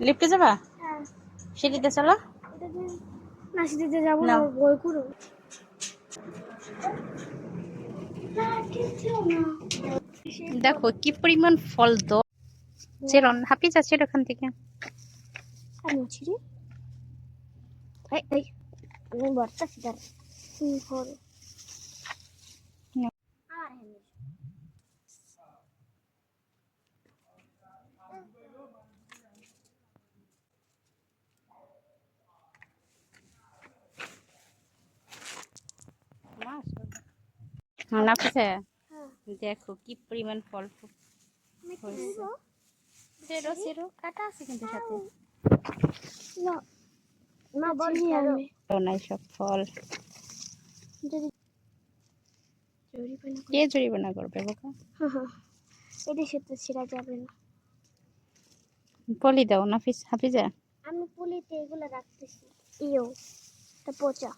লিফটে যাবা? হ্যাঁ। সিঁড়িতে চলো। না যাব না করো দেখো কি পরিমাণ ফল তো। চেরন হাঁপি যাচ্ছে ওখান থেকে। আমি বর্তা না হ্যাঁ। দেখো কি পরিমাণ ফল কাটা আছে কিন্তু সাথে। না। বলি নাই সব ফল। কে জরিমানা করবে হ্যাঁ হ্যাঁ। এটা সত্যি ছিঁড়া যাবে না। পলি দাও না ফিস হাফিজা। আমি পুলিতে এগুলো রাখতেছি। ইও তা পচা।